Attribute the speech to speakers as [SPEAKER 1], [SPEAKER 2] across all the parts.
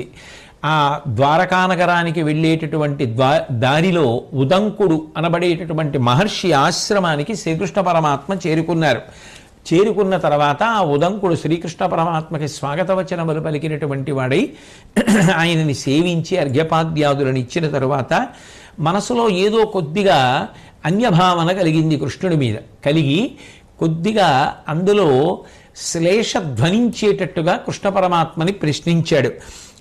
[SPEAKER 1] వచ్చింది ఆ ద్వారకానగరానికి వెళ్ళేటటువంటి ద్వా దారిలో ఉదంకుడు అనబడేటటువంటి మహర్షి ఆశ్రమానికి శ్రీకృష్ణ పరమాత్మ చేరుకున్నారు. చేరుకున్న తర్వాత ఆ ఉదంకుడు శ్రీకృష్ణ పరమాత్మకి స్వాగత వచనములు పలికినటువంటి వాడై ఆయనని సేవించి అర్ఘ్యపాద్యాదులను ఇచ్చిన తరువాత మనసులో ఏదో కొద్దిగా అన్యభావన కలిగింది కృష్ణుడి మీద. కలిగి కొద్దిగా అందులో శ్లేష ధ్వనించేటట్టుగా కృష్ణ పరమాత్మని ప్రశ్నించాడు.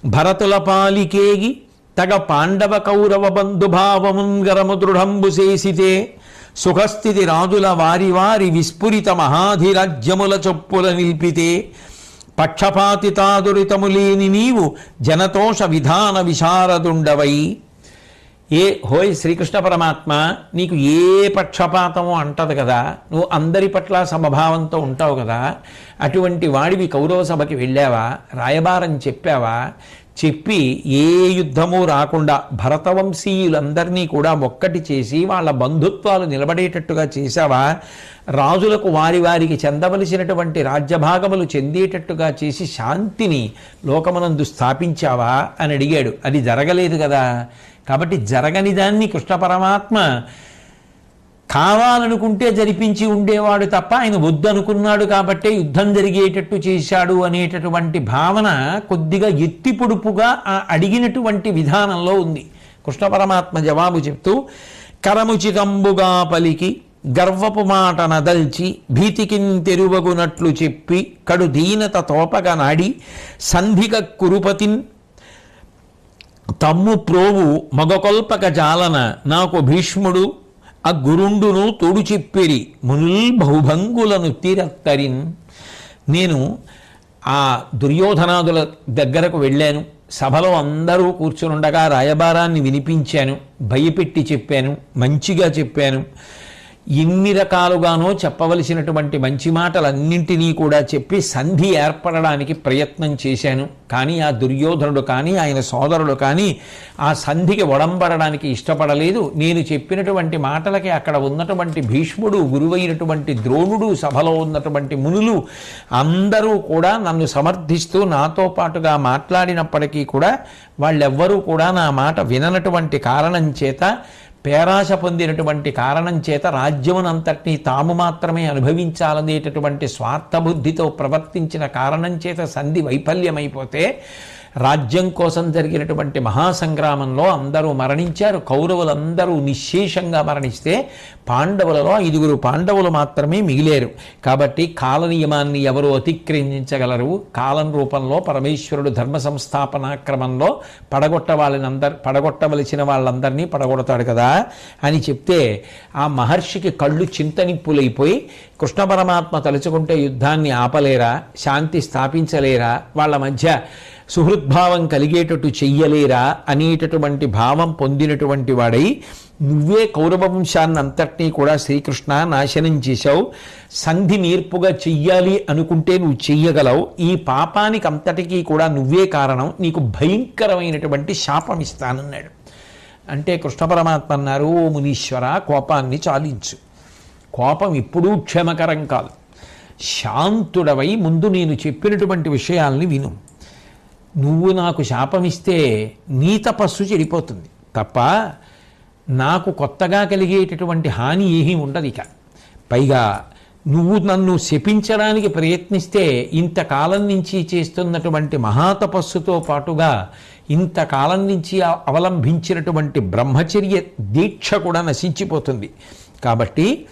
[SPEAKER 1] భరతుల పాలికేగి తగ పాండవ కౌరవ బంధుభావముంగరము దృఢంబు చేసితే సుఖస్థితి రాజుల వారి వారి విస్ఫురిత మహాధిరాజ్యముల చొప్పుల నిల్పితే పక్షపాతితాదురితము లేని నీవు జనతోష విధాన విశారదుండవై. ఏ హోయ్ శ్రీకృష్ణ పరమాత్మ నీకు ఏ పక్షపాతము అంటది కదా. నువ్వు అందరి పట్ల సమభావంతో ఉంటావు కదా. అటువంటి వాడివి కౌరవ సభకి వెళ్ళావా? రాయబారం చెప్పావా? చెప్పి ఏ యుద్ధము రాకుండా భరతవంశీయులందరినీ కూడా ఒక్కటి చేసి వాళ్ళ బంధుత్వాలు నిలబడేటట్టుగా చేశావా? రాజులకు వారి వారికి చెందవలసినటువంటి రాజ్యభాగములు చెందేటట్టుగా చేసి శాంతిని లోకమునందు స్థాపించావా? అని అడిగాడు. అది జరగలేదు కదా. కాబట్టి జరగని దాన్ని కృష్ణ పరమాత్మ కావాలనుకుంటే జరిపించి ఉండేవాడు తప్ప ఆయన వద్దనుకున్నాడు కాబట్టే యుద్ధం జరిగేటట్టు చేశాడు అనేటటువంటి భావన కొద్దిగా ఎత్తి పొడుపుగా ఆ అడిగినటువంటి విధానంలో ఉంది. కృష్ణ పరమాత్మ జవాబు చెప్తూ కరముచితంబుగా పలికి గర్వపు మాట నదల్చి భీతికిన్ తెరువగునట్లు చెప్పి కడు దీనత తోపగ నాడి సంధిక కురుపతిన్ తమ్ము ప్రోవు మగకొల్పక జాలన నాకు భీష్ముడు ఆ గురుండును తోడు చెప్పిరి మునుల్ బహుభంగులను తీరత్తరిన్. నేను ఆ దుర్యోధనాదుల దగ్గరకు వెళ్ళాను. సభలో అందరూ కూర్చునుండగా రాయబారాన్ని వినిపించాను. భయపెట్టి చెప్పాను. మంచిగా చెప్పాను. ఎన్ని రకాలుగానో చెప్పవలసినటువంటి మంచి మాటలన్నింటినీ కూడా చెప్పి సంధి ఏర్పడడానికి ప్రయత్నం చేశాను. కానీ ఆ దుర్యోధనుడు కానీ ఆయన సోదరుడు కానీ ఆ సంధికి ఒడంబడడానికి ఇష్టపడలేదు. నేను చెప్పినటువంటి మాటలకి అక్కడ ఉన్నటువంటి భీష్ముడు గురువైనటువంటి ద్రోణుడు సభలో ఉన్నటువంటి మునులు అందరూ కూడా నన్ను సమర్థిస్తూ నాతో పాటుగా మాట్లాడినప్పటికీ కూడా వాళ్ళెవ్వరూ కూడా నా మాట విననటువంటి కారణం చేత పేరాశ పొందినటువంటి కారణం చేత రాజ్యమునంతటినీ తాము మాత్రమే అనుభవించాలనేటటువంటి స్వార్థబుద్ధితో ప్రవర్తించిన కారణం చేత సంధి వైఫల్యమైపోతే రాజ్యం కోసం జరిగినటువంటి మహాసంగ్రామంలో అందరూ మరణించారు. కౌరవులందరూ నిశ్శేషంగా మరణిస్తే పాండవులలో ఐదుగురు పాండవులు మాత్రమే మిగిలేరు. కాబట్టి కాల నియమాన్ని ఎవరు అతిక్రమించగలరు? కాలం రూపంలో పరమేశ్వరుడు ధర్మ సంస్థాపన క్రమంలో పడగొట్ట వాళ్ళనందరు పడగొట్టవలసిన వాళ్ళందరినీ పడగొడతాడు కదా అని చెప్తే ఆ మహర్షికి కళ్ళు చింతనిప్పులైపోయి కృష్ణ పరమాత్మ తలుచుకుంటే యుద్ధాన్ని ఆపలేరా? శాంతి స్థాపించలేరా? వాళ్ళ మధ్య సుహృద్భావం కలిగేటట్టు చెయ్యలేరా అనేటటువంటి భావం పొందినటువంటి వాడై నువ్వే కౌరవవంశాన్ని అంతటినీ కూడా శ్రీకృష్ణ నాశనం చేశావు. సంధి నేర్పుగా చెయ్యాలి అనుకుంటే నువ్వు చెయ్యగలవు. ఈ పాపానికి అంతటికీ కూడా నువ్వే కారణం. నీకు భయంకరమైనటువంటి శాపం ఇస్తానన్నాడు అంటే కృష్ణ పరమాత్మ అన్నారు ఓ మునీశ్వర కోపాన్ని చాలించు. కోపం ఎప్పుడూ క్షేమకరం కాదు. శాంతుడవై ముందు నేను చెప్పినటువంటి విషయాల్ని విను. నువ్వు నాకు శాపమిస్తే నీ తపస్సు చెడిపోతుంది. తప్ప నాకు కొత్తగా కలిగేటటువంటి హాని ఏమీ ఉండదు ఇక. పైగా నువ్వు నన్ను శపించడానికి ప్రయత్నిస్తే ఇంతకాలం నుంచి చేస్తున్నటువంటి మహాతపస్సుతో పాటుగా ఇంతకాలం నుంచి అవలంబించినటువంటి బ్రహ్మచర్య దీక్ష కూడా నశించిపోతుంది. కాబట్టి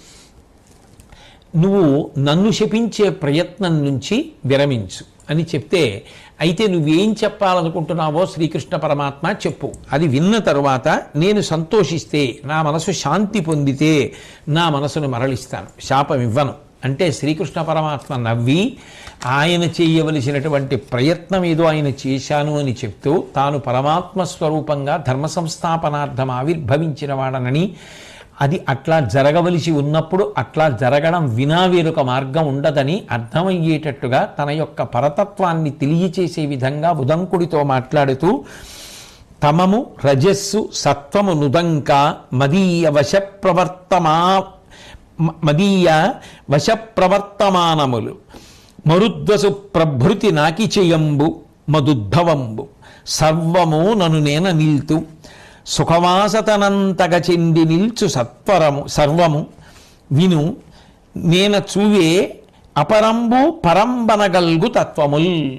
[SPEAKER 1] నువ్వు నన్ను శపించే ప్రయత్నం నుంచి విరమించు అని చెప్తే అయితే నువ్వేం చెప్పాలనుకుంటున్నావో శ్రీకృష్ణ పరమాత్మ చెప్పు. అది విన్న తరువాత నేను సంతోషిస్తే నా మనసు శాంతి పొందితే నా మనసును మరలిస్తాను. శాపం ఇవ్వను. అంటే శ్రీకృష్ణ పరమాత్మ నవ్వి ఆయన చేయవలసినటువంటి ప్రయత్నం ఏదో ఆయన చేశాను అని చెప్తూ తాను పరమాత్మ స్వరూపంగా ధర్మ సంస్థాపనార్థం ఆవిర్భవించిన వాడనని అది అట్లా జరగవలసి ఉన్నప్పుడు అట్లా జరగడం వినా వేరొక మార్గం ఉండదని అర్థమయ్యేటట్టుగా తన యొక్క పరతత్వాన్ని తెలియచేసే విధంగా ఉదంకుడితో మాట్లాడుతూ తమము రజస్సు సత్వము నుదంక మదీయ వశ ప్రవర్తమా మదీయ వశ ప్రవర్తమానములు మరుద్వసు ప్రభృతి నాకిచయంబు మదుద్ధవంబు సర్వము నను నేన నిల్తు. సుఖవాసతనంతగ చెంది నిల్చు సత్వరము సర్వము. విను నేన చూవే అపరంబు పరంబనగల్గు తత్వముల్.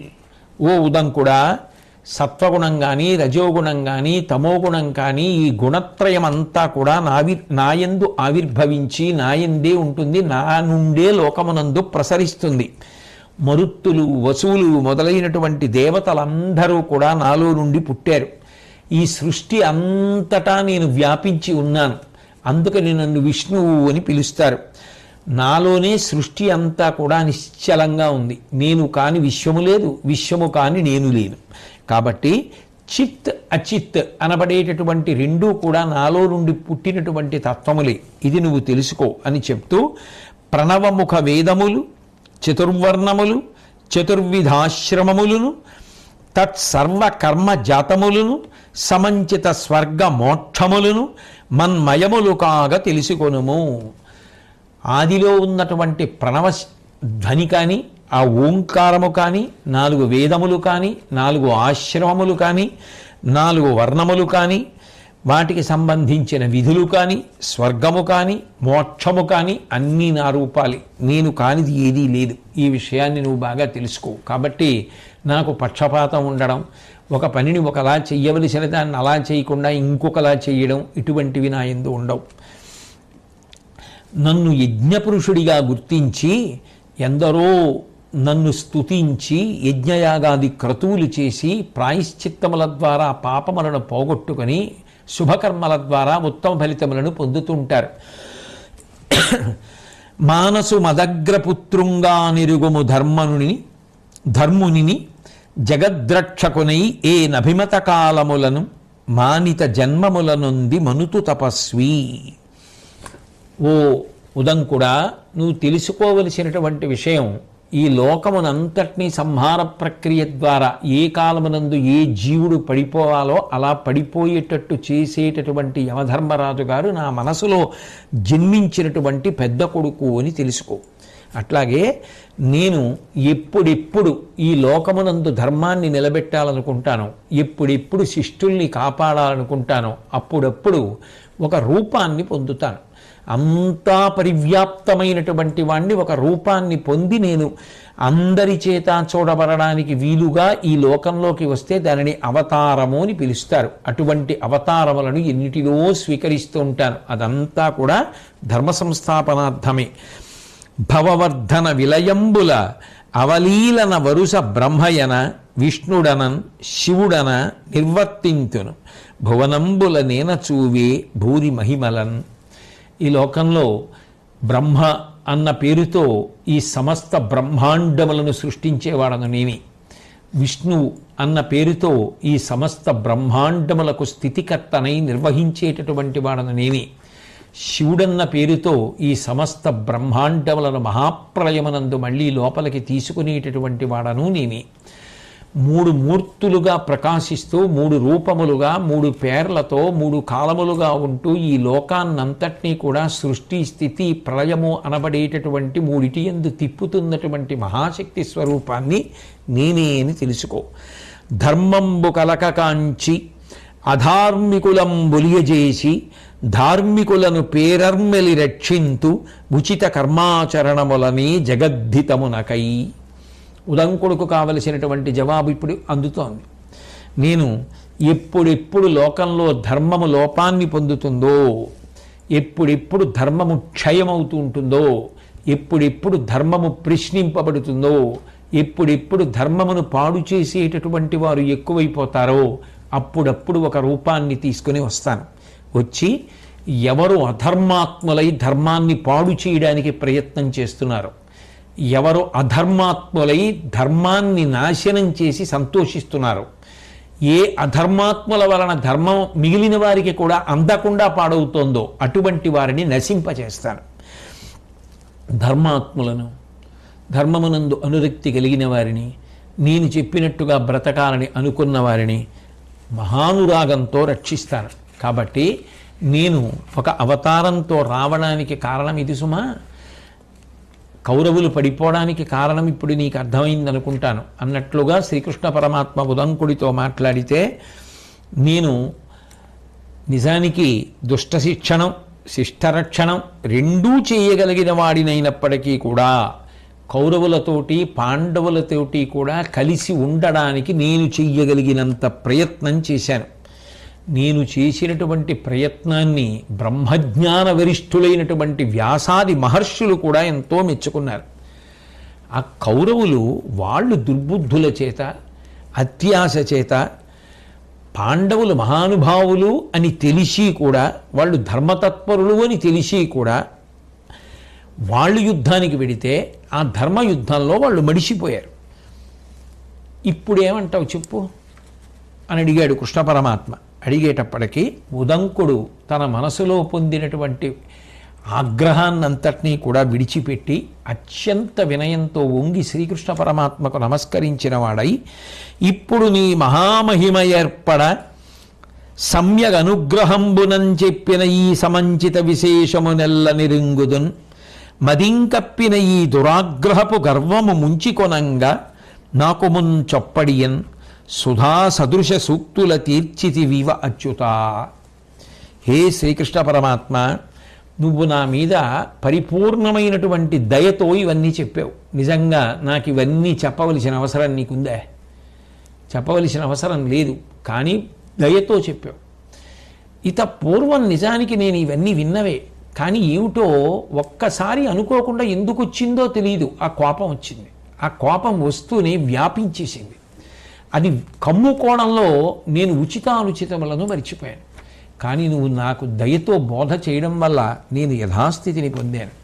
[SPEAKER 1] ఓ ఉదంకుడా సత్వగుణం కానీ రజోగుణం కానీ తమోగుణం కానీ ఈ గుణత్రయం అంతా కూడా నావి నాయందు ఆవిర్భవించి నాయందే ఉంటుంది నా నుండే లోకమునందు ప్రసరిస్తుంది. మరుత్తులు వసువులు మొదలైనటువంటి దేవతలందరూ కూడా నాలో నుండి పుట్టారు. ఈ సృష్టి అంతటా నేను వ్యాపించి ఉన్నాను. అందుకని నన్ను విష్ణువు అని పిలుస్తారు. నాలోనే సృష్టి అంతా కూడా నిశ్చలంగా ఉంది. నేను కాని విశ్వము లేదు విశ్వము కాని నేను లేను. కాబట్టి చిత్ అచిత్ అనబడేటటువంటి రెండూ కూడా నాలో నుండి పుట్టినటువంటి తత్వములే. ఇది నువ్వు తెలుసుకో అని చెప్తూ ప్రణవముఖ వేదములు చతుర్వర్ణములు చతుర్విధాశ్రమములను తత్సర్వ కర్మ జాతములను సమంచిత స్వర్గ మోక్షములను మన్మయములు కాగ తెలుసుకొనుము. ఆదిలో ఉన్నటువంటి ప్రణవ ధ్వని కానీ ఆ ఓంకారము కానీ నాలుగు వేదములు కానీ నాలుగు ఆశ్రమములు కానీ నాలుగు వర్ణములు కానీ వాటికి సంబంధించిన విధులు కానీ స్వర్గము కానీ మోక్షము కానీ అన్నీ నా రూపాలి. నేను కానిది ఏదీ లేదు. ఈ విషయాన్ని నువ్వు బాగా తెలుసుకో. కాబట్టి నాకు పక్షపాతం ఉండడం ఒక పనిని ఒకలా చెయ్యవలసిన దాన్ని అలా చేయకుండా ఇంకొకలా చేయడం ఇటువంటివి నా ఎందు ఉండవు. నన్ను యజ్ఞపురుషుడిగా గుర్తించి ఎందరో నన్ను స్తుతించి యజ్ఞయాగాది క్రతువులు చేసి ప్రాయశ్చిత్తముల ద్వారా పాపములను పోగొట్టుకొని శుభకర్మల ద్వారా ఉత్తమ ఫలితములను పొందుతుంటారు. మానసు మదగ్రపుత్రుంగా నిరుగుము ధర్మనుని ధర్మునిని జగద్రక్షకునై ఏ నభిమత కాలములను మానిత జన్మములనుంది మనుతు తపస్వి. ఓ ఉదంకుడా నువ్వు తెలుసుకోవలసినటువంటి విషయం ఈ లోకమునంతటినీ సంహార ప్రక్రియ ద్వారా ఏ కాలమునందు ఏ జీవుడు పడిపోవాలో అలా పడిపోయేటట్టు చేసేటటువంటి యమధర్మరాజు గారు నా మనసులో జన్మించినటువంటి పెద్ద కొడుకు అని తెలుసుకో. అట్లాగే నేను ఎప్పుడెప్పుడు ఈ లోకమునందు ధర్మాన్ని నిలబెట్టాలనుకుంటాను ఎప్పుడెప్పుడు శిష్టుల్ని కాపాడాలనుకుంటానో అప్పుడప్పుడు ఒక రూపాన్ని పొందుతాను. అంతా పరివ్యాప్తమైనటువంటి వాణ్ణి ఒక రూపాన్ని పొంది నేను అందరి చేత చూడబడడానికి వీలుగా ఈ లోకంలోకి వస్తే దానిని అవతారము అని పిలుస్తారు. అటువంటి అవతారములను ఎన్నిటిలో స్వీకరిస్తూ ఉంటాను? అదంతా కూడా ధర్మ సంస్థాపనార్థమే. భవవర్ధన విలయంబుల అవలీలన వరుస బ్రహ్మయన విష్ణుడనన్ శివుడన నిర్వర్తింతును. భువనంబుల నేన చూవే భూరి మహిమలన్. ఈ లోకంలో బ్రహ్మ అన్న పేరుతో ఈ సమస్త బ్రహ్మాండములను సృష్టించేవాడను నేనే విష్ణువు అన్న పేరుతో ఈ సమస్త బ్రహ్మాండములకు స్థితికర్తనై నిర్వహించేటటువంటి వాడను నేనే శివుడన్న పేరుతో ఈ సమస్త బ్రహ్మాండములను మహాప్రలయమనందు మళ్ళీ లోపలికి తీసుకునేటటువంటి వాడను నేనే. మూడు మూర్తులుగా ప్రకాశిస్తూ మూడు రూపములుగా మూడు పేర్లతో మూడు కాలములుగా ఉంటూ ఈ లోకాన్నంతటినీ కూడా సృష్టి స్థితి ప్రళయము అనబడేటటువంటి మూడిటి ఎందు తిప్పుతున్నటువంటి మహాశక్తి స్వరూపాన్ని నేనే అని తెలుసుకో. ధర్మంబు కలక కాంచి అధార్మికులం బొలియజేసి ధార్మికులను పేరర్మెలి రక్షింతు ఉచిత కర్మాచరణములని జగద్ధితమునకై. ఉదంకుడుకు కావలసినటువంటి జవాబు ఇప్పుడు అందుతోంది. నేను ఎప్పుడెప్పుడు లోకంలో ధర్మము లోపాన్ని పొందుతుందో ఎప్పుడెప్పుడు ధర్మము క్షయమవుతూ ఉంటుందో ఎప్పుడెప్పుడు ధర్మము ప్రశ్నింపబడుతుందో ఎప్పుడెప్పుడు ధర్మమును పాడు చేసేటటువంటి వారు ఎక్కువైపోతారో అప్పుడప్పుడు ఒక రూపాన్ని తీసుకుని వస్తాను. వచ్చి ఎవరు అధర్మాత్ములై ధర్మాన్ని పాడు చేయడానికి ప్రయత్నం చేస్తున్నారు ఎవరు అధర్మాత్ములై ధర్మాన్ని నాశనం చేసి సంతోషిస్తున్నారు ఏ అధర్మాత్ముల వలన ధర్మం మిగిలిన వారికి కూడా అందకుండా పాడవుతోందో అటువంటి వారిని నశింపచేస్తాను ధర్మాత్ములను ధర్మమునందు అనురక్తి కలిగిన వారిని నేను చెప్పినట్టుగా బ్రతకాలని అనుకున్న వారిని మహానురాగంతో రక్షిస్తాను కాబట్టి నేను ఒక అవతారంతో రావడానికి కారణం ఇది సుమా. కౌరవులు పడిపోవడానికి కారణం ఇప్పుడు నీకు అర్థమైంది అనుకుంటాను. అన్నట్లుగా శ్రీకృష్ణ పరమాత్మ ఉదంకుడితో మాట్లాడితే నేను నిజానికి దుష్ట శిక్షణం శిష్టరక్షణం రెండూ చేయగలిగిన వాడినైనప్పటికీ కూడా కౌరవులతోటి పాండవులతోటి కూడా కలిసి ఉండడానికి నేను చెయ్యగలిగినంత ప్రయత్నం చేశాను. నేను చేసినటువంటి ప్రయత్నాన్ని బ్రహ్మజ్ఞాన వరిష్ఠులైనటువంటి వ్యాసాది మహర్షులు కూడా ఎంతో మెచ్చుకున్నారు. ఆ కౌరవులు వాళ్ళు దుర్బుద్ధుల చేత అత్యాశ చేత పాండవులు మహానుభావులు అని తెలిసి కూడా వాళ్ళు ధర్మతత్పరులు అని తెలిసి కూడా వాళ్ళు యుద్ధానికి వెడితే ఆ ధర్మ యుద్ధంలో వాళ్ళు మడిసిపోయారు. ఇప్పుడు ఏమంటావు చెప్పు? అని అడిగాడు కృష్ణ పరమాత్మ. అడిగేటప్పటికీ ఉదంకుడు తన మనసులో పొందినటువంటి ఆగ్రహాన్నంతటినీ కూడా విడిచిపెట్టి అత్యంత వినయంతో వంగి శ్రీకృష్ణ పరమాత్మకు నమస్కరించిన వాడై ఇప్పుడు నీ మహామహిమ ఏర్పడ సమ్యగ్ అనుగ్రహంబునం చెప్పిన ఈ సమంచిత విశేషము నెల్ల నిరింగుదున్ మదింకప్పిన ఈ దురాగ్రహపు గర్వము ముంచికొనంగా నాకు మున్ చొప్పడియన్ సుధా సదృశ సూక్తుల తీర్చితివివ అచ్యుత. హే శ్రీకృష్ణ పరమాత్మ నువ్వు నా మీద పరిపూర్ణమైనటువంటి దయతో ఇవన్నీ చెప్పావు. నిజంగా నాకు ఇవన్నీ చెప్పవలసిన అవసరం నీకుందే. చెప్పవలసిన అవసరం లేదు కానీ దయతో చెప్పావు. ఇత పూర్వం నిజానికి నేను ఇవన్నీ విన్నవే కానీ ఏమిటో ఒక్కసారి అనుకోకుండా ఎందుకు వచ్చిందో తెలియదు ఆ కోపం వచ్చింది. ఆ కోపం వస్తూనే వ్యాపించేసింది. అది కమ్ము కోణంలో నేను ఉచితానుచితములను మర్చిపోయాను. కానీ నువ్వు నాకు దయతో బోధ చేయడం వల్ల నేను యథాస్థితిని పొందాను.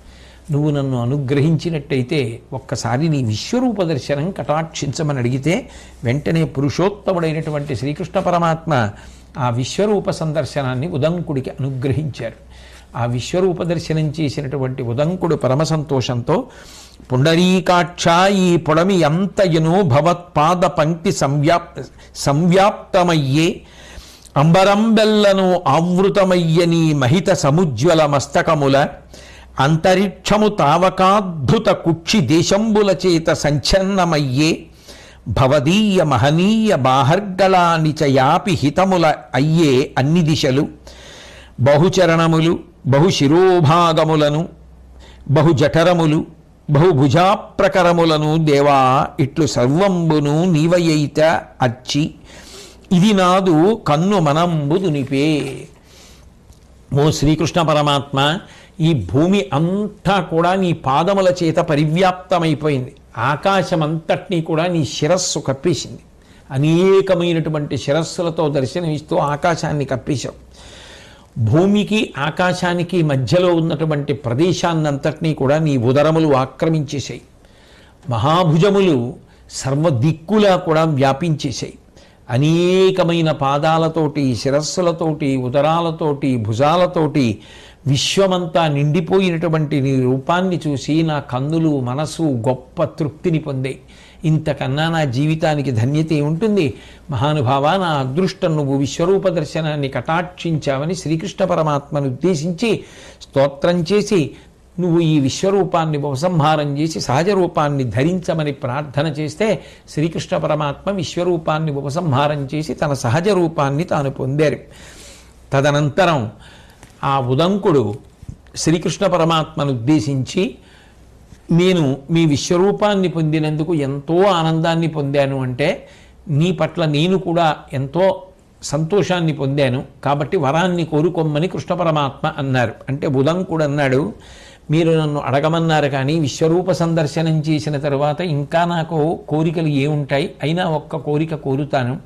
[SPEAKER 1] నువ్వు నన్ను అనుగ్రహించినట్టయితే ఒక్కసారి నీ విశ్వరూప దర్శనం కటాక్షించమని అడిగితే వెంటనే పురుషోత్తముడైనటువంటి శ్రీకృష్ణ పరమాత్మ ఆ విశ్వరూప సందర్శనాన్ని ఉదంకుడికి అనుగ్రహించారు. ఆ విశ్వరూప దర్శనం చేసినటువంటి ఉదంకుడు పరమ సంతోషంతో పుండరీకాక్ష ఈ పొడమి ఎంతయను భవత్పాద పంక్తి సంవ్యాప్ సంవ్యాప్తమయ్యే. అంబరంబెల్లను ఆవృతమయ్యని మహిత సముజ్వల మస్తకముల. అంతరిక్షము తావకాద్భుత కుక్షి దేశంబుల చేత సంచన్నమయ్యే భవదీయ మహనీయ బాహర్గళాని యాపి హితముల అయ్యే అన్ని దిశలు. బహుచరణములు బహుశిరోభాగములను బహుజఠరములు బహుభుజాప్రకరములను దేవా ఇట్లు సర్వంబును నీవయైత అచ్చి ఇది నాదు కన్ను మనంబు దునిపే. ఓ శ్రీకృష్ణ పరమాత్మ ఈ భూమి అంతా కూడా నీ పాదముల చేత పరివ్యాప్తమైపోయింది. ఆకాశం అంతటినీ కూడా నీ శిరస్సు కప్పేసింది. అనేకమైనటువంటి శిరస్సులతో దర్శనమిస్తూ ఆకాశాన్ని కప్పేశావు. భూమికి ఆకాశానికి మధ్యలో ఉన్నటువంటి ప్రదేశాన్నంతటినీ కూడా నీ ఉదరములు ఆక్రమించేశాయి. మహాభుజములు సర్వదిక్కులా కూడా వ్యాపించేశాయి. అనేకమైన పాదాలతోటి శిరస్సులతోటి ఉదరాలతోటి భుజాలతోటి విశ్వమంతా నిండిపోయినటువంటి నీ రూపాన్ని చూసి నా కన్నులు మనసు గొప్ప తృప్తిని పొందాయి. ఇంతకన్నా నా జీవితానికి ధన్యత ఉంటుంది మహానుభావ నా అదృష్టం నువ్వు విశ్వరూప దర్శనాన్ని కటాక్షించావని శ్రీకృష్ణ పరమాత్మను ఉద్దేశించి స్తోత్రం చేసి నువ్వు ఈ విశ్వరూపాన్ని ఉపసంహారం చేసి సహజ రూపాన్ని ధరించమని ప్రార్థన చేస్తే శ్రీకృష్ణ పరమాత్మ విశ్వరూపాన్ని ఉపసంహారం చేసి తన సహజ రూపాన్ని తాను పొందారు. తదనంతరం ఆ ఉదంకుడు శ్రీకృష్ణ పరమాత్మను ఉద్దేశించి నేను మీ విశ్వరూపాన్ని పొందినందుకు ఎంతో ఆనందాన్ని పొందాను అంటే నీ పట్ల నేను కూడా ఎంతో సంతోషాన్ని పొందాను. కాబట్టి వరాన్ని కోరుకోమ్మని కృష్ణ పరమాత్మ అన్నారు. అంటే ఉదంకుడు అన్నాడు మీరు నన్ను అడగమన్నారు కానీ విశ్వరూప సందర్శనం చేసిన తర్వాత ఇంకా నాకు కోరికలు ఏముంటాయి అయినా ఒక్క కోరిక కోరుతాను.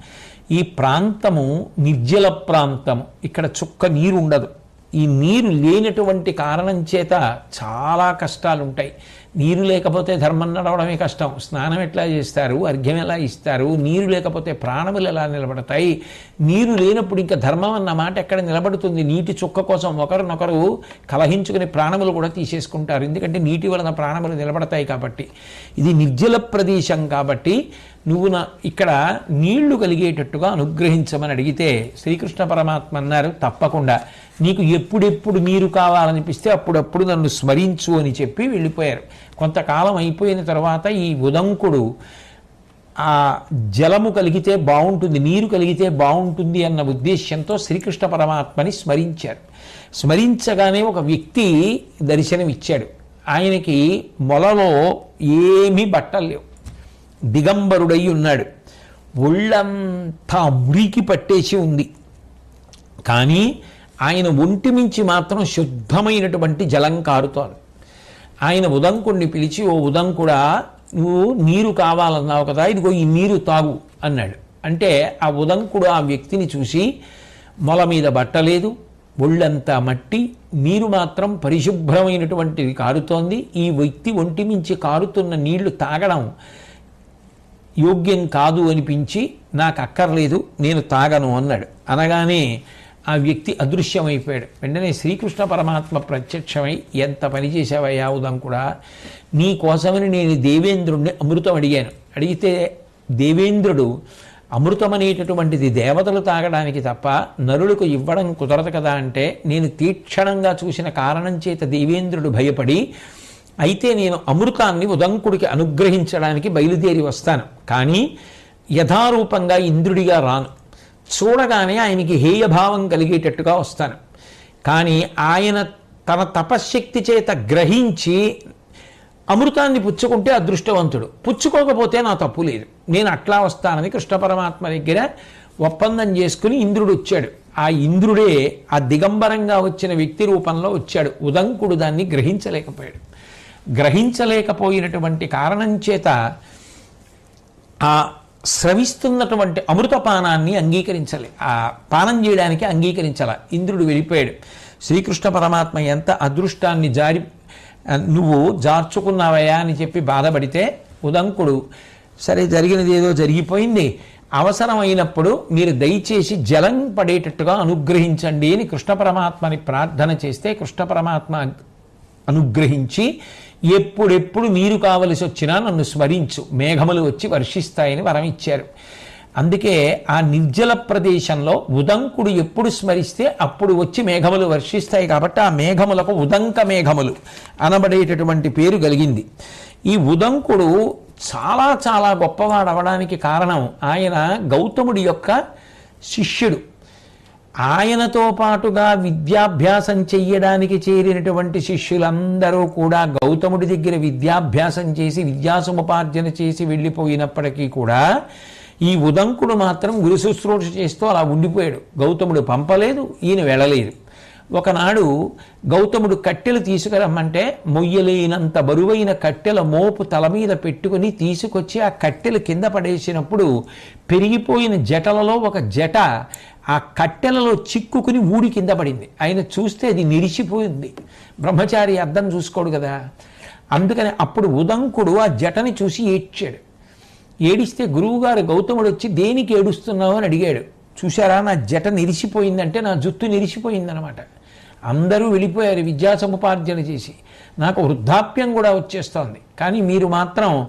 [SPEAKER 1] ఈ ప్రాంతము నిర్జల ప్రాంతం. ఇక్కడ చుక్క నీరు ఉండదు. ఈ నీరు లేనటువంటి కారణం చేత చాలా కష్టాలు ఉంటాయి నీరు లేకపోతే ధర్మం నడవడమే కష్టం. స్నానం ఎట్లా చేస్తారు? అర్ఘ్యం ఎలా ఇస్తారు? నీరు లేకపోతే ప్రాణములు ఎలా నిలబడతాయి? నీరు లేనప్పుడు ఇంకా ధర్మం అన్న మాట ఎక్కడ నిలబడుతుంది? నీటి చుక్క కోసం ఒకరినొకరు కలహించుకుని ప్రాణములు కూడా తీసేసుకుంటారు. ఎందుకంటే నీటి వలన ప్రాణములు నిలబడతాయి కాబట్టి. ఇది నిర్జల ప్రదేశం కాబట్టి నువ్వు నా ఇక్కడ నీళ్ళు కలిగేటట్టుగా అనుగ్రహించమని అడిగితే శ్రీకృష్ణ పరమాత్మ అన్నారు తప్పకుండా. నీకు ఎప్పుడెప్పుడు నీరు కావాలనిపిస్తే అప్పుడప్పుడు నన్ను స్మరించు అని చెప్పి వెళ్ళిపోయారు. కొంతకాలం అయిపోయిన తర్వాత ఈ ఉదంకుడు ఆ జలము కలిగితే బాగుంటుంది నీరు కలిగితే బాగుంటుంది అన్న ఉద్దేశ్యంతో శ్రీకృష్ణ పరమాత్మని స్మరించారు. స్మరించగానే ఒక వ్యక్తి దర్శనమిచ్చాడు. ఆయనకి మొలలో ఏమీ బట్టలు లేవు. దిగంబరుడై ఉన్నాడు. ఒళ్ళంతా మురికి పట్టేసి ఉంది. కానీ ఆయన ఒంటి మించి మాత్రం శుద్ధమైనటువంటి జలం కారుతోంది. ఆయన ఉదంకుడిని పిలిచి ఓ ఉదంకుడా నువ్వు నీరు కావాలన్నావు కదా ఇదిగో ఈ నీరు తాగు అన్నాడు. అంటే ఆ ఉదంకుడు ఆ వ్యక్తిని చూసి మొల మీద బట్టలేదు ఒళ్ళంతా మట్టి నీరు మాత్రం పరిశుభ్రమైనటువంటిది కారుతోంది ఈ వ్యక్తి ఒంటి మించి కారుతున్న నీళ్ళు తాగడం యోగ్యం కాదు అనిపించి నాకు అక్కర్లేదు నేను తాగను అన్నాడు. అనగానే ఆ వ్యక్తి అదృశ్యమైపోయాడు. వెంటనే శ్రీకృష్ణ పరమాత్మ ప్రత్యక్షమై ఎంత పని చేశావయ్యా ఉదం కూడా? నీ కోసమని నేను దేవేంద్రుడిని అమృతం అడిగాను. అడిగితే దేవేంద్రుడు అమృతం అనేటటువంటిది దేవతలు తాగడానికి తప్ప నరులకు ఇవ్వడం కుదరదు కదా అంటే నేను తీక్షణంగా చూసిన కారణం చేత దేవేంద్రుడు భయపడి అయితే నేను అమృతాన్ని ఉదంకుడికి అనుగ్రహించడానికి బయలుదేరి వస్తాను. కానీ యథారూపంగా ఇంద్రుడిగా రాను. చూడగానే ఆయనకి హేయభావం కలిగేటట్టుగా వస్తాను. కానీ ఆయన తన తపశ్శక్తి చేత గ్రహించి అమృతాన్ని పుచ్చుకుంటే అదృష్టవంతుడు. పుచ్చుకోకపోతే నా తప్పు లేదు. నేను అట్లా వస్తానని కృష్ణ పరమాత్మ దగ్గర ఒప్పందం చేసుకుని ఇంద్రుడు వచ్చాడు. ఆ ఇంద్రుడే ఆ దిగంబరంగా వచ్చిన వ్యక్తి రూపంలో వచ్చాడు. ఉదంకుడు దాన్ని గ్రహించలేకపోయాడు. గ్రహించలేకపోయినటువంటి కారణం చేత ఆ స్రవిస్తున్నటువంటి అమృతపానాన్ని అంగీకరించలే. ఆ పానం చేయడానికి అంగీకరించాల. ఇంద్రుడు వెళ్ళిపోయాడు. శ్రీకృష్ణ పరమాత్మ ఎంత అదృష్టాన్ని జారి నువ్వు జార్చుకున్నావయా అని చెప్పి బాధపడితే ఉదంకుడు సరే జరిగినది ఏదో జరిగిపోయింది. అవసరమైనప్పుడు మీరు దయచేసి జలం పడేటట్టుగా అనుగ్రహించండి అని కృష్ణ పరమాత్మని ప్రార్థన చేస్తే కృష్ణ పరమాత్మ అనుగ్రహించి ఎప్పుడెప్పుడు నీరు కావలసి వచ్చినా నన్ను స్మరించు. మేఘములు వచ్చి వర్షిస్తాయని వరం ఇచ్చారు. అందుకే ఆ నిర్జల ప్రదేశంలో ఉదంకుడు ఎప్పుడు స్మరిస్తే అప్పుడు వచ్చి మేఘములు వర్షిస్తాయి కాబట్టి ఆ మేఘములకు ఉదంక మేఘములు అనబడేటటువంటి పేరు కలిగింది. ఈ ఉదంకుడు చాలా చాలా గొప్పవాడు అవడానికి కారణం ఆయన గౌతముడి యొక్క శిష్యుడు. ఆయనతో పాటుగా విద్యాభ్యాసం చెయ్యడానికి చేరినటువంటి శిష్యులందరూ కూడా గౌతముడి దగ్గర విద్యాభ్యాసం చేసి విద్యాసముపార్జన చేసి వెళ్ళిపోయినప్పటికీ కూడా ఈ ఉదంకుడు మాత్రం గురు శుశ్రూష చేస్తూ అలా ఉండిపోయాడు. గౌతముడు పంపలేదు ఈయన వెళ్ళలేదు. ఒకనాడు గౌతముడు కట్టెలు తీసుకురమ్మంటే మొయ్యలేనంత బరువైన కట్టెల మోపు తల మీద పెట్టుకుని తీసుకొచ్చి ఆ కట్టెలు కింద పడేసినప్పుడు పెరిగిపోయిన జటలలో ఒక జట ఆ కట్టెలలో చిక్కుకుని ఊడి కింద పడింది. ఆయన చూస్తే అది నిరిచిపోయింది బ్రహ్మచారి అర్థం చూసుకోడు కదా. అందుకని అప్పుడు ఉదంకుడు ఆ జటని చూసి ఏడ్చాడు. ఏడిస్తే గురువుగారు గౌతముడు వచ్చి దేనికి ఏడుస్తున్నావు? అని అడిగాడు. చూశారా నా జట నిరిసిపోయిందంటే నా జుత్తు నిరిసిపోయిందనమాట అందరూ వెళ్ళిపోయారు విద్యా సముపార్జన చేసి. నాకు వృద్ధాప్యం కూడా వచ్చేస్తోంది. కానీ మీరు మాత్రం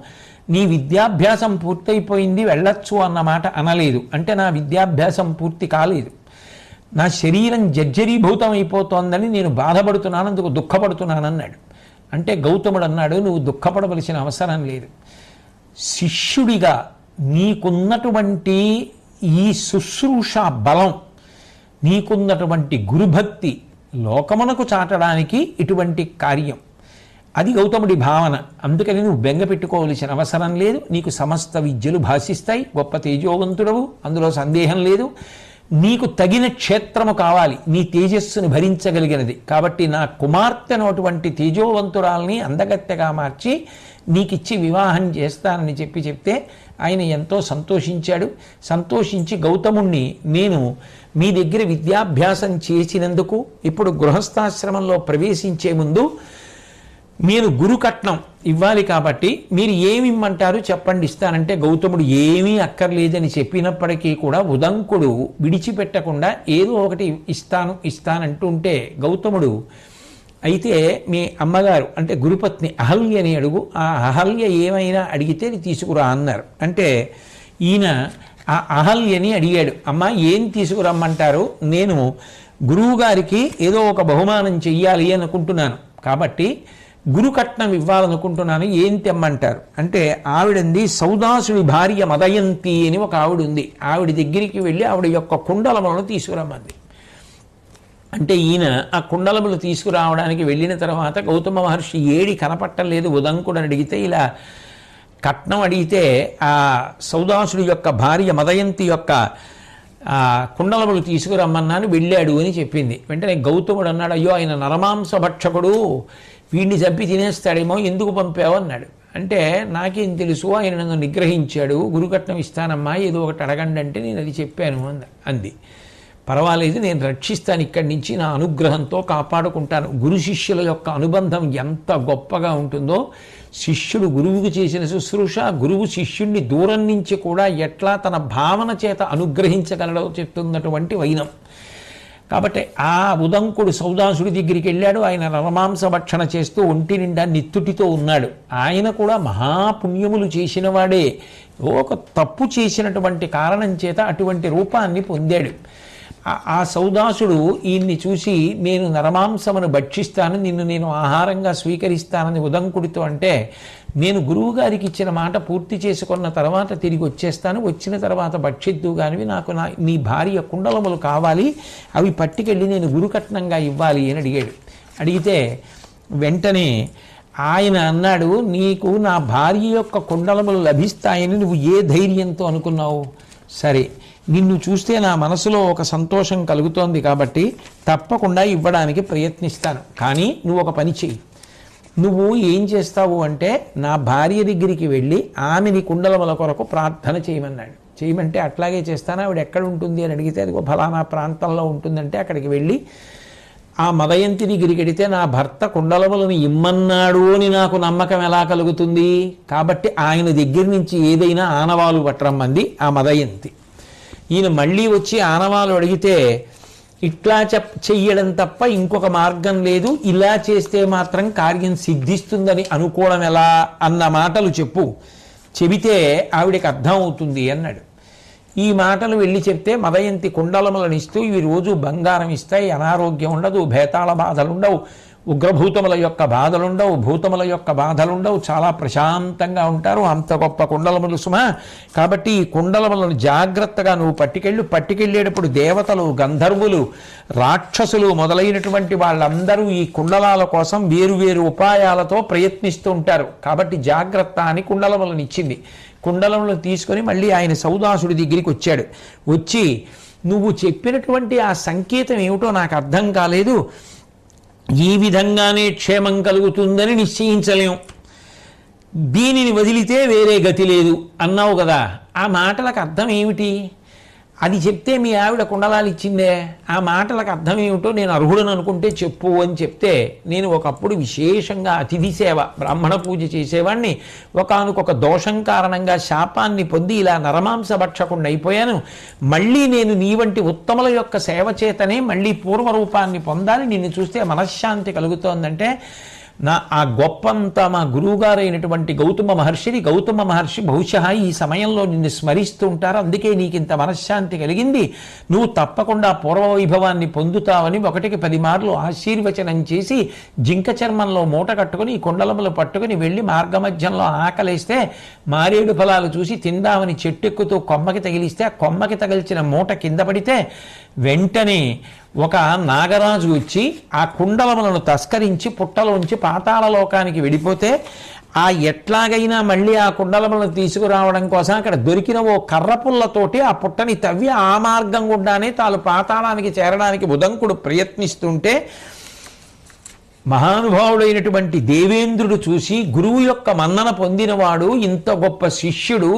[SPEAKER 1] నీ విద్యాభ్యాసం పూర్తయిపోయింది వెళ్ళొచ్చు అన్నమాట అనలేదు. అంటే నా విద్యాభ్యాసం పూర్తి కాలేదు. నా శరీరం జర్జరీభూతం అయిపోతోందని నేను బాధపడుతున్నాను అందుకు దుఃఖపడుతున్నాను అన్నాడు. అంటే గౌతముడు అన్నాడు నువ్వు దుఃఖపడవలసిన అవసరం లేదు. శిష్యుడిగా నీకున్నటువంటి ఈ శుశ్రూష బలం నీకున్నటువంటి గురుభక్తి లోకమునకు చాటడానికి ఇటువంటి కార్యం. అది గౌతముడి భావన. అందుకని నువ్వు బెంగ పెట్టుకోవలసిన అవసరం లేదు. నీకు సమస్త విద్యలు భాషిస్తాయి. గొప్ప తేజోవంతుడవు. అందులో సందేహం లేదు. నీకు తగిన క్షేత్రము కావాలి. నీ తేజస్సును భరించగలిగినది. కాబట్టి నా కుమార్తెను అటువంటి తేజోవంతురాల్ని అందగత్తెగా మార్చి నీకిచ్చి వివాహం చేస్తానని చెప్పి చెప్తే ఆయన ఎంతో సంతోషించాడు. సంతోషించి గౌతముణ్ణి నేను మీ దగ్గర విద్యాభ్యాసం చేసినందుకు ఇప్పుడు గృహస్థాశ్రమంలో ప్రవేశించే ముందు నేను గురుకట్నం ఇవ్వాలి కాబట్టి మీరు ఏమి ఇమ్మంటారు చెప్పండి ఇస్తానంటే గౌతముడు ఏమీ అక్కర్లేదని చెప్పినప్పటికీ కూడా ఉదంకుడు విడిచిపెట్టకుండా ఏదో ఒకటి ఇస్తాను ఇస్తానంటుంటే గౌతముడు అయితే మీ అమ్మగారు అంటే గురుపత్ని అహల్యని అడుగు ఆ అహల్య ఏమైనా అడిగితే తీసుకురా అన్నారు. అంటే ఈయన ఆ అహల్యని అడిగాడు అమ్మ ఏం తీసుకురమ్మంటారు? నేను గురువు గారికి ఏదో ఒక బహుమానం చెయ్యాలి అనుకుంటున్నాను. కాబట్టి గురుకట్నం ఇవ్వాలనుకుంటున్నాను ఏం తెమ్మంటారు? అంటే ఆవిడంది సౌదాసుడి భార్య మదయంతి అని ఒక ఆవిడ ఉంది ఆవిడ దగ్గరికి వెళ్ళి ఆవిడ యొక్క కుండలములను తీసుకురమ్మంది. అంటే ఈయన ఆ కుండలములు తీసుకురావడానికి వెళ్ళిన తర్వాత గౌతమ మహర్షి ఏడి కనపట్టలేదు ఉదంకుడు అడిగితే ఇలా కట్నం అడిగితే ఆ సౌదాసుడి యొక్క భార్య మదయంతి యొక్క కుండలములు తీసుకురమ్మన్నాను వెళ్ళాడు అని చెప్పింది. వెంటనే గౌతముడు అన్నాడు అయ్యో ఆయన నరమాంస భక్షకుడు వీడిని చంపి తినేస్తాడేమో ఎందుకు పంపావు? అన్నాడు. అంటే నాకేం తెలుసు ఆయన నన్ను నిగ్రహించాడు గురుకట్నం ఇస్తానమ్మా ఏదో ఒకటి అడగండి అంటే నేను అది చెప్పాను అంద. అంది. పర్వాలేదు నేను రక్షిస్తాను. ఇక్కడి నుంచి నా అనుగ్రహంతో కాపాడుకుంటాను. గురు శిష్యుల యొక్క అనుబంధం ఎంత గొప్పగా ఉంటుందో శిష్యుడు గురువుకు చేసిన శుశ్రూష గురువు శిష్యుణ్ణి దూరం నుంచి కూడా ఎట్లా తన భావన చేత అనుగ్రహించగలడో చెప్తున్నటువంటి వైనం. కాబట్టి ఆ ఉదంకుడు సౌదాసుడి దగ్గరికి వెళ్ళాడు. ఆయన రమమాంస భక్షణ చేస్తూ ఒంటి నిండా నిత్తుటితో ఉన్నాడు. ఆయన కూడా మహాపుణ్యములు చేసినవాడే. ఒక తప్పు చేసినటువంటి కారణం చేత అటువంటి రూపాన్ని పొందాడు. ఆ- సౌదాసుడు ఈయన్ని చూసి నేను నరమాంసమును భక్షిస్తాను నిన్ను నేను ఆహారంగా స్వీకరిస్తానని ఉదంకుడితో అంటే నేను గురువు గారికి ఇచ్చిన మాట పూర్తి చేసుకున్న తర్వాత తిరిగి వచ్చేస్తాను వచ్చిన తర్వాత భక్షిద్దు కానివి నాకు నా నీ భార్య కుండలములు కావాలి అవి పట్టుకెళ్ళి నేను గురుకట్నంగా ఇవ్వాలి అని అడిగాడు. అడిగితే వెంటనే ఆయన అన్నాడు నీకు నా భార్య యొక్క కుండలములు లభిస్తాయని నువ్వు ఏ ధైర్యంతో అనుకున్నావు? సరే నిన్ను చూస్తే నా మనసులో ఒక సంతోషం కలుగుతోంది కాబట్టి తప్పకుండా ఇవ్వడానికి ప్రయత్నిస్తాను. కానీ నువ్వు ఒక పని చెయ్యి. నువ్వు ఏం చేస్తావు అంటే నా భార్య దగ్గరికి వెళ్ళి ఆమెని కుండలముల కొరకు ప్రార్థన చేయమన్నాడు. చేయమంటే అట్లాగే చేస్తాను. ఆవిడ ఎక్కడ ఉంటుంది అని అడిగితే అది ఫలానా ప్రాంతంలో ఉంటుందంటే అక్కడికి వెళ్ళి ఆ మదయంతి దగ్గరికి వెడితే నా భర్త కుండలములను ఇమ్మన్నాడు అని నాకు నమ్మకం ఎలా కలుగుతుంది? కాబట్టి ఆయన దగ్గర నుంచి ఏదైనా ఆనవాలు పట్టరమ్మంది ఆ మదయంతి. ఈయన మళ్ళీ వచ్చి ఆనవాలు అడిగితే ఇట్లా చెప్ చెయ్యడం తప్ప ఇంకొక మార్గం లేదు. ఇలా చేస్తే మాత్రం కార్యం సిద్ధిస్తుందని అనుకోవడం ఎలా? అన్న మాటలు చెప్పు. చెబితే ఆవిడకి అర్థం అవుతుంది అన్నాడు. ఈ మాటలు వెళ్ళి చెప్తే మదయంతి కుండలములనిస్తూ ఇవి రోజు బంగారం ఇస్తాయి. అనారోగ్యం ఉండదు భేతాళ బాధలుండవు ఉగ్రభూతముల యొక్క బాధలుండవు భూతముల యొక్క బాధలుండవు చాలా ప్రశాంతంగా ఉంటారు అంత గొప్ప కుండలములు సుమ. కాబట్టి ఈ కుండలములను జాగ్రత్తగా నువ్వు పట్టుకెళ్ళు. పట్టుకెళ్ళేటప్పుడు దేవతలు గంధర్వులు రాక్షసులు మొదలైనటువంటి వాళ్ళందరూ ఈ కుండలాల కోసం వేరు వేరు ఉపాయాలతో ప్రయత్నిస్తూ ఉంటారు. కాబట్టి జాగ్రత్త అని కుండలములను ఇచ్చింది. కుండలములను తీసుకొని మళ్ళీ ఆయన సౌదాసుడి దగ్గరికి వచ్చాడు. వచ్చి నువ్వు చెప్పినటువంటి ఆ సంకేతం ఏమిటో నాకు అర్థం కాలేదు. ఈ విధంగానే క్షేమం కలుగుతుందని నిశ్చయించలేం. దీనిని వదిలితే వేరే గతి లేదు. అన్నావు కదా ఆ మాటలకు అర్థం ఏమిటి? అది చెప్తే మీ ఆవిడ కుండలాలు ఇచ్చిందే? ఆ మాటలకు అర్థం ఏమిటో నేను అర్హుడని అనుకుంటే చెప్పు అని చెప్తే నేను ఒకప్పుడు విశేషంగా అతిథి సేవ బ్రాహ్మణ పూజ చేసేవాడిని ఒకనకొక దోషం కారణంగా శాపాన్ని పొంది ఇలా నరమాంస భక్షకుండా అయిపోయాను. మళ్ళీ నేను నీ వంటి ఉత్తముల యొక్క సేవ చేతనే మళ్ళీ పూర్వరూపాన్ని పొందాలి. నిన్ను చూస్తే మనశ్శాంతి కలుగుతోందంటే నా ఆ గొప్పంతా మా గురువుగారైనటువంటి గౌతమ మహర్షిని గౌతమ మహర్షి బహుశా ఈ సమయంలో నిన్ను స్మరిస్తూ ఉంటారు. అందుకే నీకు ఇంత మనశ్శాంతి కలిగింది. నువ్వు తప్పకుండా పూర్వవైభవాన్ని పొందుతావని ఒకటికి పది మార్లు ఆశీర్వచనం చేసి జింక చర్మంలో మూట కట్టుకుని ఈ పట్టుకుని వెళ్ళి మార్గమధ్యంలో ఆకలేస్తే మారేడు ఫలాలు చూసి తిందామని చెట్టెక్కుతూ కొమ్మకి తగిలిస్తే ఆ కొమ్మకి తగిలిచిన మూట కింద పడితే వెంటనే ఒక నాగరాజు వచ్చి ఆ కుండలములను తస్కరించి పుట్టలోంచి పాతాళ లోకానికి వెళ్ళిపోతే ఆ ఎట్లాగైనా మళ్ళీ ఆ కుండలములను తీసుకురావడం కోసం అక్కడ దొరికిన ఓ కర్రపుల్లతోటి ఆ పుట్టని తవ్వి ఆ మార్గం గుండానే తాను పాతాళానికి చేరడానికి ఉదంకుడు ప్రయత్నిస్తుంటే మహానుభావుడైనటువంటి దేవేంద్రుడు చూసి గురువు యొక్క మన్నన పొందినవాడు ఇంత గొప్ప శిష్యుడు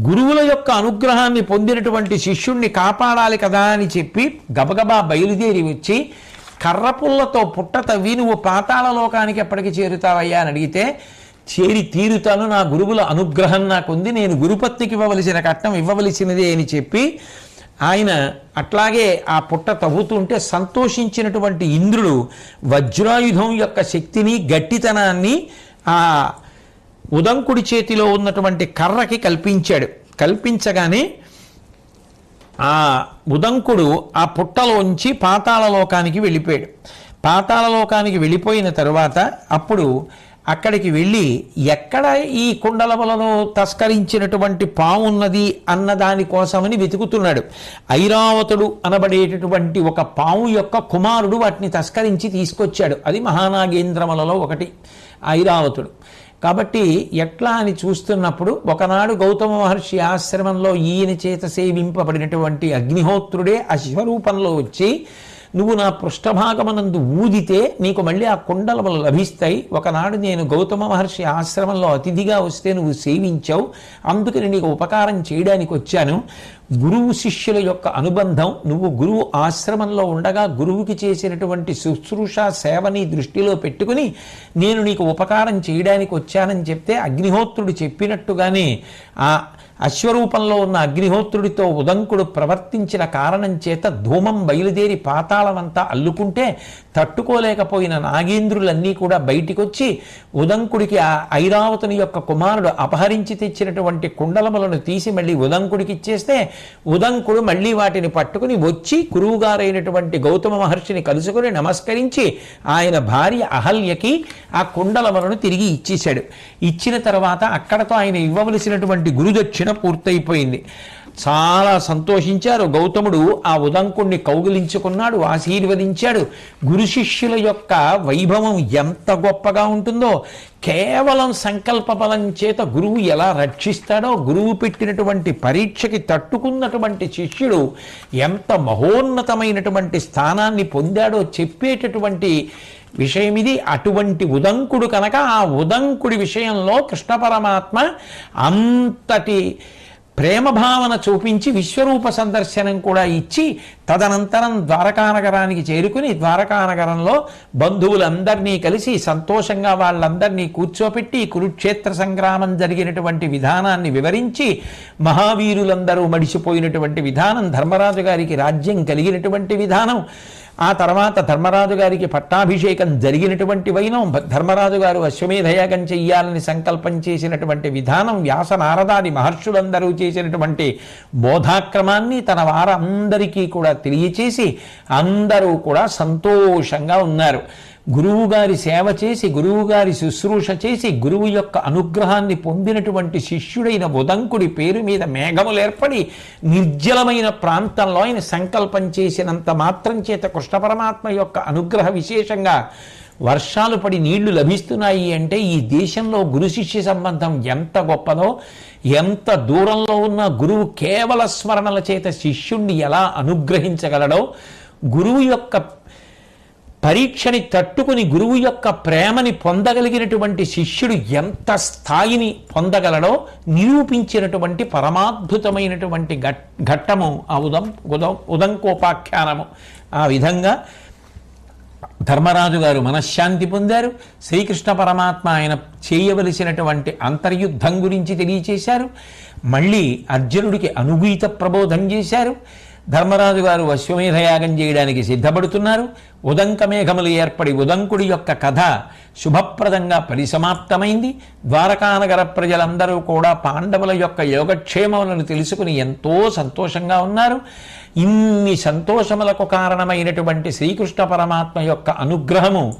[SPEAKER 1] గురువుల యొక్క అనుగ్రహాన్ని పొందినటువంటి శిష్యుణ్ణి కాపాడాలి కదా అని చెప్పి గబగబా బయలుదేరి వచ్చి కర్రపుల్లతో పుట్ట తవ్వి నువ్వు పాతాళ లోకానికి ఎప్పటికి చేరుతావయ్యా అని అడిగితే చేరి తీరుతాను నా గురువుల అనుగ్రహం నాకుంది నేను గురుపత్నికి ఇవ్వవలసిన కట్నం ఇవ్వవలసినదే అని చెప్పి ఆయన అట్లాగే ఆ పుట్ట తవ్వుతుంటే సంతోషించినటువంటి ఇంద్రుడు వజ్రాయుధం యొక్క శక్తిని గట్టితనాన్ని ఆ ఉదంకుడి చేతిలో ఉన్నటువంటి కర్రకి కల్పించాడు. కల్పించగానే ఆ ఉదంకుడు ఆ పుట్టలోంచి పాతాళలోకానికి వెళ్ళిపోయాడు. పాతాళలోకానికి వెళ్ళిపోయిన తరువాత అప్పుడు అక్కడికి వెళ్ళి ఎక్కడ ఈ కుండలములను తస్కరించినటువంటి పాము ఉన్నది అన్న దానికోసమని వెతుకుతున్నాడు. ఐరావతుడు అనబడేటటువంటి ఒక పాము యొక్క కుమారుడు వాటిని తస్కరించి తీసుకొచ్చాడు. అది మహానాగేంద్రములలో ఒకటి. ఐరావతుడు. కాబట్టి ఎట్లా అని చూస్తున్నప్పుడు ఒకనాడు గౌతమ మహర్షి ఆశ్రమంలో ఈయన చేత సేవింపబడినటువంటి అగ్నిహోత్రుడే అశ్వరూపంలో వచ్చి నువ్వు నా పృష్ఠభాగమనందు ఊదితే నీకు మళ్ళీ ఆ కుండలములు లభిస్తాయి. ఒకనాడు నేను గౌతమ మహర్షి ఆశ్రమంలో అతిథిగా వస్తే నువ్వు సేవించావు. అందుకని నీకు ఉపకారం చేయడానికి వచ్చాను. గురువు శిష్యుల యొక్క అనుబంధం నువ్వు గురువు ఆశ్రమంలో ఉండగా గురువుకి చేసినటువంటి శుశ్రూష సేవని దృష్టిలో పెట్టుకుని నేను నీకు ఉపకారం చేయడానికి వచ్చానని చెప్తే అగ్నిహోత్రుడు చెప్పినట్టుగానే ఆ అశ్వరూపంలో ఉన్న అగ్నిహోత్రుడితో ఉదంకుడు ప్రవర్తించిన కారణం చేత ధూమం బయలుదేరి పాతాళమంతా అల్లుకుంటే తట్టుకోలేకపోయిన నాగేంద్రులన్నీ కూడా బయటికొచ్చి ఉదంకుడికి ఆ ఐరావతుని యొక్క కుమారుడు అపహరించి తెచ్చినటువంటి కుండలములను తీసి మళ్ళీ ఉదంకుడికి ఇచ్చేస్తే ఉదంకుడు మళ్ళీ వాటిని పట్టుకుని వచ్చి గురువుగారైనటువంటి గౌతమ మహర్షిని కలుసుకుని నమస్కరించి ఆయన భార్య అహల్యకి ఆ కుండలములను తిరిగి ఇచ్చేశాడు. ఇచ్చిన తర్వాత అక్కడతో ఆయన ఇవ్వవలసినటువంటి గురుదక్షిణ పూర్తయిపోయింది. చాలా సంతోషించారు. గౌతముడు ఆ ఉదంకుణ్ణి కౌగిలించుకున్నాడు ఆశీర్వదించాడు. గురు శిష్యుల యొక్క వైభవం ఎంత గొప్పగా ఉంటుందో కేవలం సంకల్ప బలం చేత గురువు ఎలా రక్షిస్తాడో గురువు పెట్టినటువంటి పరీక్షకి తట్టుకున్నటువంటి శిష్యుడు ఎంత మహోన్నతమైనటువంటి స్థానాన్ని పొందాడో చెప్పేటటువంటి విషయం ఇది. అటువంటి ఉదంకుడు కనుక ఆ ఉదంకుడి విషయంలో కృష్ణ పరమాత్మ అంతటి ప్రేమ భావన చూపించి విశ్వరూప సందర్శనం కూడా ఇచ్చి తదనంతరం ద్వారకానగరానికి చేరుకుని ద్వారకానగరంలో బంధువులందరినీ కలిసి సంతోషంగా వాళ్ళందరినీ కూర్చోపెట్టి కురుక్షేత్ర సంగ్రామం జరిగినటువంటి విధానాన్ని వివరించి మహావీరులందరూ మడిసిపోయినటువంటి విధానం ధర్మరాజు గారికి రాజ్యం కలిగినటువంటి విధానం ఆ తర్వాత ధర్మరాజు గారికి పట్టాభిషేకం జరిగినటువంటి వైనం ధర్మరాజు గారు అశ్వమేధయాగం చెయ్యాలని సంకల్పం చేసినటువంటి విధానం వ్యాస నారదాది మహర్షులందరూ చేసినటువంటి బోధాక్రమాన్ని తన వారందరికీ కూడా తెలియచేసి అందరూ కూడా సంతోషంగా ఉన్నారు. గురువుగారి సేవ చేసి గురువుగారి శుశ్రూష చేసి గురువు యొక్క అనుగ్రహాన్ని పొందినటువంటి శిష్యుడైన ఉదంకుడి పేరు మీద మేఘములు ఏర్పడి నిర్జలమైన ప్రాంతంలో ఆయన సంకల్పం చేసినంత మాత్రం చేత కృష్ణ పరమాత్మ యొక్క అనుగ్రహ విశేషంగా వర్షాలు పడి నీళ్ళు లభిస్తున్నాయి అంటే ఈ దేశంలో గురు శిష్య సంబంధం ఎంత గొప్పదో ఎంత దూరంలో ఉన్న గురువు కేవల స్మరణల చేత శిష్యుణ్ణి ఎలా అనుగ్రహించగలడో గురువు యొక్క పరీక్షని తట్టుకుని గురువు యొక్క ప్రేమని పొందగలిగినటువంటి శిష్యుడు ఎంత స్థాయిని పొందగలడో నిరూపించినటువంటి పరమాద్భుతమైనటువంటి ఘట్ ఘట్టము ఆ ఉదం ఉదం ఉదంకోపాఖ్యానము. ఆ విధంగా ధర్మరాజు గారు మనశ్శాంతి పొందారు. శ్రీకృష్ణ పరమాత్మ ఆయన చేయవలసినటువంటి అంతర్యుద్ధం గురించి తెలియచేశారు. మళ్ళీ అర్జునుడికి అనుగీత ప్రబోధం చేశారు. ధర్మరాజు గారు అశ్వమేధయాగం చేయడానికి సిద్ధపడుతున్నారు. ఉదంక మేఘములు ఏర్పడి ఉదంకుడి యొక్క కథ శుభప్రదంగా పరిసమాప్తమైంది. ద్వారకానగర ప్రజలందరూ కూడా పాండవుల యొక్క యోగక్షేమములను తెలుసుకుని ఎంతో సంతోషంగా ఉన్నారు. ఇన్ని సంతోషములకు కారణమైనటువంటి శ్రీకృష్ణ పరమాత్మ యొక్క అనుగ్రహము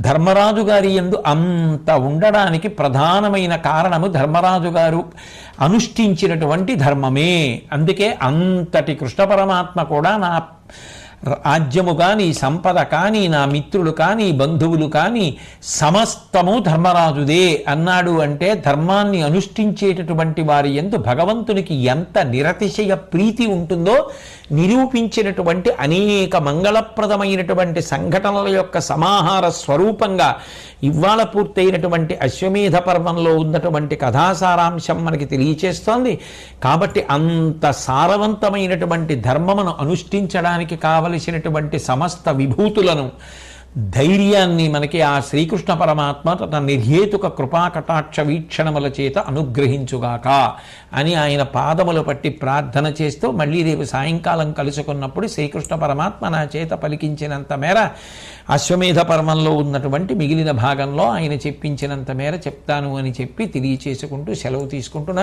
[SPEAKER 1] ధర్మరాజు గారి ఎందు అంత ఉండడానికి ప్రధానమైన కారణము ధర్మరాజు గారు అనుష్ఠించినటువంటి ధర్మమే. అందుకే అంతటి కృష్ణ పరమాత్మ కూడా నా రాజ్యము కానీ సంపద కానీ నా మిత్రులు కానీ బంధువులు కానీ సమస్తము ధర్మరాజుదే అన్నాడు అంటే ధర్మాన్ని అనుష్ఠించేటటువంటి వారి ఎందు భగవంతునికి ఎంత నిరతిశయ ప్రీతి ఉంటుందో నిరూపించినటువంటి అనేక మంగళప్రదమైనటువంటి సంఘటనల యొక్క సమాహార స్వరూపంగా ఇవాళ పూర్తయినటువంటి అశ్వమేధ పర్వంలో ఉన్నటువంటి కథాసారాంశం మనకి తెలియచేస్తోంది. కాబట్టి అంత సారవంతమైనటువంటి ధర్మమును అనుష్ఠించడానికి కావలసినటువంటి సమస్త విభూతులను ధైర్యాన్ని మనకి ఆ శ్రీకృష్ణ పరమాత్మ తన నిర్హేతుక కృపా కటాక్ష వీక్షణముల చేత అనుగ్రహించుగాక అని ఆయన పాదములు పట్టి ప్రార్థన చేస్తూ మళ్ళీ రేపు సాయంకాలం కలుసుకున్నప్పుడు శ్రీకృష్ణ పరమాత్మ నా చేత పలికించినంత మేర అశ్వమేధ పర్వంలో ఉన్నటువంటి మిగిలిన భాగంలో ఆయన చెప్పించినంత మేర చెప్తాను అని చెప్పి తెలియచేసుకుంటూ సెలవు తీసుకుంటున్నాను.